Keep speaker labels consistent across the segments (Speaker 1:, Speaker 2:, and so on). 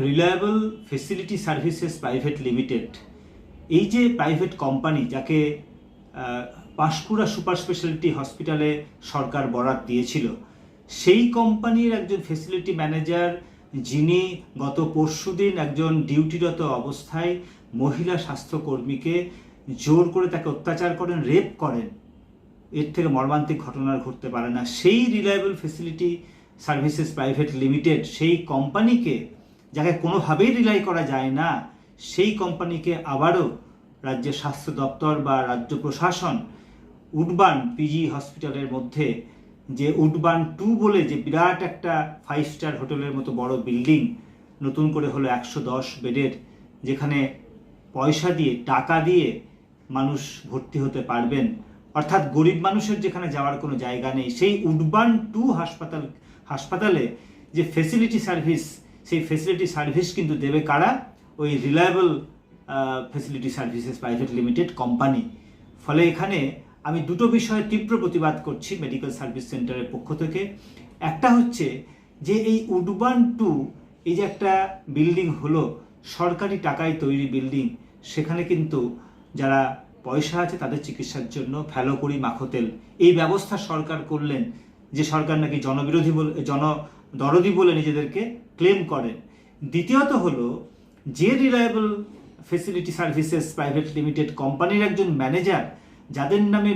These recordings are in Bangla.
Speaker 1: Reliable facility services private limited এই যে প্রাইভেট কোম্পানি যাকে পাঁশকুড়া সুপার স্পেশালিটি হসপিটালে সরকার বরাত দিয়েছিল, সেই কোম্পানির একজন ফেসিলিটি ম্যানেজার যিনি গত পরশুদিন একজন ডিউটিরত অবস্থায় মহিলা স্বাস্থ্যকর্মীকে জোর করে তাকে অত্যাচার করেন রেপ করেন, এর থেকে মর্মান্তিক ঘটনা ঘটতে পারে না। সেই reliable facility services private limited সেই কোম্পানিকে যাকে কোনোভাবেই রিলাই করা যায় না, সেই কোম্পানিকে আবারও রাজ্যের স্বাস্থ্য দপ্তর বা রাজ্য প্রশাসন উডবান পিজি হসপিটালের মধ্যে, যে উডবান টু বলে যে বিরাট একটা ফাইভ স্টার হোটেলের মতো বড় বিল্ডিং নতুন করে হলো একশো দশ বেডের, যেখানে পয়সা দিয়ে, টাকা দিয়ে মানুষ ভর্তি হতে পারবেন। অর্থাৎ গরিব মানুষের যেখানে যাওয়ার কোনো জায়গা নেই, সেই উডবান টু হাসপাতাল, হাসপাতালে যে ফেসিলিটি সার্ভিস সেই ফেসিলিটি সার্ভিস কিন্তু দেবে কারা? ওই reliable facility services private limited company ফলে এখানে আমি দুটো বিষয়ে তীব্র প্রতিবাদ করছি মেডিকেল সার্ভিস সেন্টারের পক্ষ থেকে। একটা হচ্ছে যে এই উডবান টু, এই যে একটা বিল্ডিং হলো, সরকারি টাকায় তৈরি বিল্ডিং সেখানে কিন্তু যারা পয়সা আছে তাদের চিকিৎসার জন্য ফ্যালো ফ্যালোকড়ি মাখতেল এই ব্যবস্থা সরকার করলেন। যে সরকার নাকি জনবিরোধী বলে, জন দরদি বলে নিজেদেরকে ক্লেম করেন। দ্বিতীয়ত হলো, যে reliable facility services private limited কোম্পানির একজন ম্যানেজার যাদের নামে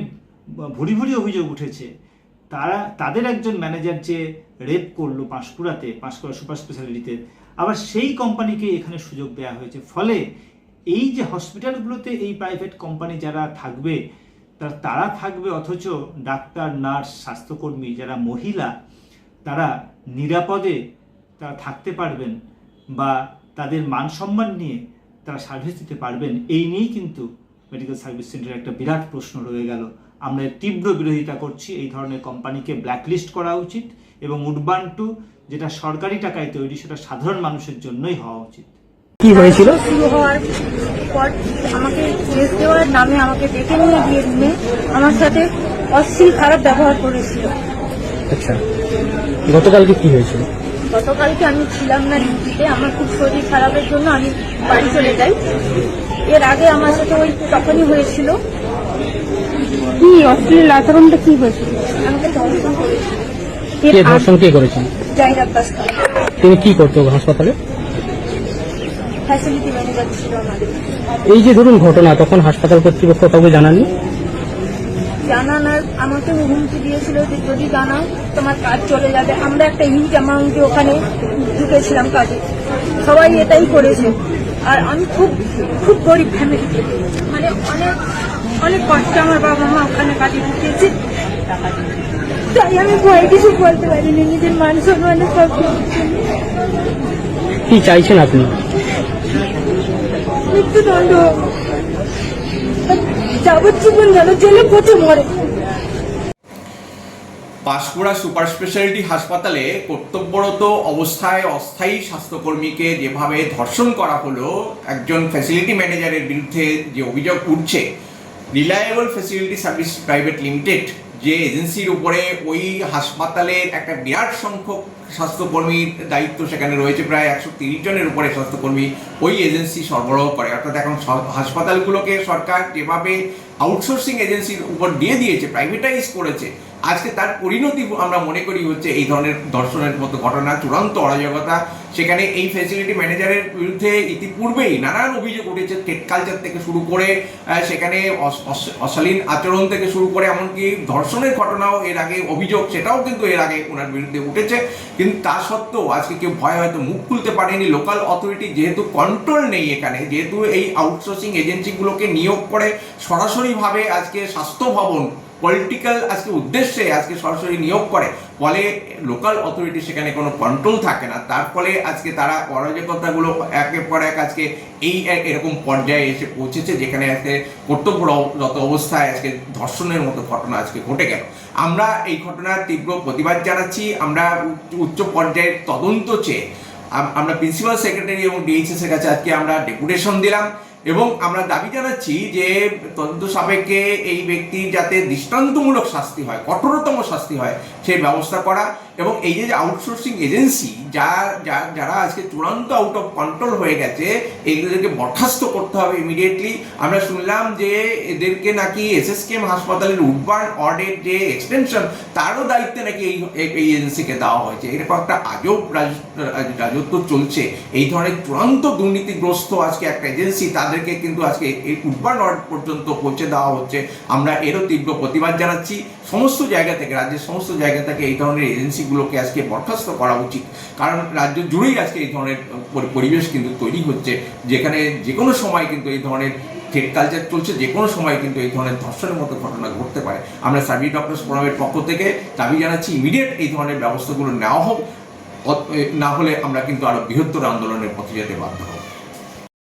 Speaker 1: ভুরি ভুরি অভিযোগ উঠেছে, তারা, তাদের একজন ম্যানেজার যে রেপ করল পাঁশকুড়াতে, পাঁশকুড়া সুপার স্পেশালিটিতে আবার সেই কোম্পানিকে এখানে সুযোগ দেওয়া হয়েছে। ফলে এই যে হসপিটালগুলোতে এই প্রাইভেট কোম্পানি যারা থাকবে, তা, তারা থাকবে অথচ ডাক্তার নার্স স্বাস্থ্যকর্মী, যারা মহিলা, তারা নিরাপদে তারা থাকতে পারবেন বা তাদের মান সম্মান নিয়ে তারা সার্ভিস দিতে পারবেন। এই নিয়েই কিন্তু মেডিকেল সার্ভিস সেন্টারের একটা বিরাট প্রশ্ন রয়ে গেল। আমরা তীব্র বিরোধিতা করছি। এই ধরনের কোম্পানিকে ব্ল্যাকলিস্ট করা উচিত এবং উডবান টু যেটা সরকারি টাকায় তৈরি সেটা সাধারণ মানুষের জন্যই হওয়া উচিত।
Speaker 2: কি হয়েছিল?
Speaker 3: শুরু হওয়ার পর আমাকে দেওয়ার নামে আমাকে ডেকে নিয়ে গিয়ে আমার সাথে অশ্লীল খারাপ ব্যবহার করেছিল।
Speaker 2: আচ্ছা। গতকালকে কি হয়েছিল?
Speaker 3: গতকালকে আমি ছিলাম না ডিউটিতে আমার খুব শরীর খারাপের জন্য আমি বাড়ি চলে যাই। এর আগে আমার সাথে ওই তখনই হয়েছিল।
Speaker 4: কি অশ্লীল আচরণটা কি হয়েছিল?
Speaker 3: আমাকে ধর্ষণ করেছিল।
Speaker 2: কে ধর্ষণ? কে করেছেন
Speaker 3: জাহিদ আব্বাস খান।
Speaker 2: তিনি কি করতো হাসপাতালে?
Speaker 3: ফ্যাসিলিটি ম্যানেজার ছিল আমাদের।
Speaker 2: এই যে ধরুন ঘটনা তখন হাসপাতাল কর্তৃপক্ষ কাউকে জানাননি?
Speaker 3: জানানোর আমাকে হুমকি দিয়েছিল যে যদি জানাও তোমার কাজ চলে যাবে। আমরা একটা হিউজ অ্যামাউন্টে ওখানে ঢুকেছিলাম কাজে। সবাই এটাই করেছে। আর আমি খুব খুব গরিব ফ্যামিলি মানে অনেক অনেক কষ্ট আমার বাবা মা ওখানে কাজে ঢুকেছে। তাই আমি ভয় কিছু বলতে পারিনি। নিজের মান সম্মানের সব
Speaker 2: কি চাইছেন আপনি?
Speaker 3: মৃত্যুদণ্ড যাবজ্জীবন গেল জেলে পচে মরে।
Speaker 5: পাঁশকুড়া সুপার স্পেশালিটি হাসপাতালে কর্তব্যরত অবস্থায় অস্থায়ী স্বাস্থ্যকর্মীকে যেভাবে ধর্ষণ করা হলো, একজন ফ্যাসিলিটি ম্যানেজারের বিরুদ্ধে যে অভিযোগ উঠছে reliable facility service private limited যে এজেন্সির উপরে ওই হাসপাতালের একটা বিরাট সংখ্যক স্বাস্থ্যকর্মীর দায়িত্ব সেখানে রয়েছে, প্রায় একশো তিরিশ জনের উপরে স্বাস্থ্যকর্মী ওই এজেন্সি সরবরাহ করে। অর্থাৎ এখন হাসপাতালগুলোকে সরকার যেভাবে আউটসোর্সিং এজেন্সির উপর দিয়ে দিয়েছে প্রাইভেটাইজ করেছে আজকে তার পরিণতি আমরা মনে করি হচ্ছে এই ধরনের দর্শনের মতো ঘটনা, চূড়ান্ত অরাজকতা, সেখানে এই ফ্যাসিলিটি ম্যানেজারের বিরুদ্ধে ইতিপূর্বেই নানান অভিযোগ উঠেছে টেট কালচার থেকে শুরু করে সেখানে অশালীন আচরণ থেকে শুরু করে, এমনকি ধর্ষণের ঘটনাও এর আগে অভিযোগ, সেটাও কিন্তু এর আগে ওনার বিরুদ্ধে উঠেছে। কিন্তু তা সত্ত্বেও আজকে কেউ ভয় হয়তো মুখ খুলতে পারেনি লোকাল অথরিটি যেহেতু কন্ট্রোল নেই এখানে, যেহেতু এই আউটসোর্সিং এজেন্সিগুলোকে নিয়োগ করে সরাসরিভাবে আজকে স্বাস্থ্য ভবন পলিটিক্যাল আজকে উদ্দেশ্যে, আজকে সরাসরি নিয়োগ করে, ফলে লোকাল অথরিটি সেখানে কোনো কন্ট্রোল থাকে না। তার ফলে আজকে তারা অরাজকতাগুলো একের পর এক আজকে এই এক এরকম পর্যায়ে এসে পৌঁছেছে, যেখানে আজকে কর্তব্যরত অবস্থায় আজকে ধর্ষণের মতো ঘটনা আজকে ঘটে গেল। আমরা এই ঘটনার তীব্র প্রতিবাদ জানাচ্ছি। আমরা উচ্চ- পর্যায়ের তদন্ত চেয়ে আমরা প্রিন্সিপাল সেক্রেটারি এবং ডিএইচএস এর কাছে আজকে আমরা ডেপুটেশন দিলাম। এবং আমরা দাবি জানাচ্ছি যে তদন্ত সাপেক্ষে এই ব্যক্তির যাতে দৃষ্টান্তমূলক শাস্তি হয়, কঠোরতম শাস্তি হয়, সেই ব্যবস্থা করা এবং এই যে আউটসোর্সিং এজেন্সি যা, যা- যারা আজকে চূড়ান্ত আউট অফ কন্ট্রোল হয়ে গেছে এইগুলোকে বরখাস্ত করতে হবে ইমিডিয়েটলি আমরা শুনলাম যে এদেরকে নাকি এসএসকেএম হাসপাতালের উডবার্ন অর্ডের যে এক্সটেনশন তারও দায়িত্ব নাকি এই এই এজেন্সিকে দেওয়া হয়েছে। এরকম একটা আজব রাজ- রাজত্ব চলছে। এই ধরনের চূড়ান্ত দুর্নীতিগ্রস্ত আজকে একটা এজেন্সি তাদেরকে কিন্তু আজকে এই উডবার্ন অর্ড পর্যন্ত পৌঁছে দেওয়া হচ্ছে। আমরা এরও তীব্র প্রতিবাদ জানাচ্ছি। সমস্ত জায়গা থেকে, রাজ্যের সমস্ত জায়গা থেকে এই ধরনের এজেন্সিগুলোকে আজকে বরখাস্ত করা উচিত। কারণ রাজ্য জুড়েই আজকে এই ধরনের পরিবেশ কিন্তু তৈরি হচ্ছে, যেখানে যে কোনো সময় কিন্তু এই ধরনের থ্রেড কালচার চলছে যে কোনো সময় কিন্তু এই ধরনের ধর্ষণের মতো ঘটনা ঘটতে পারে। আমরা সার্ভিস ডক্টরস ফোরামের পক্ষ থেকে দাবি জানাচ্ছি, ইমিডিয়েট এই ধরনের ব্যবস্থাগুলো নেওয়া হোক। না হলে আমরা কিন্তু আরও বৃহত্তর আন্দোলনের পথে যেতে বাধ্য হব।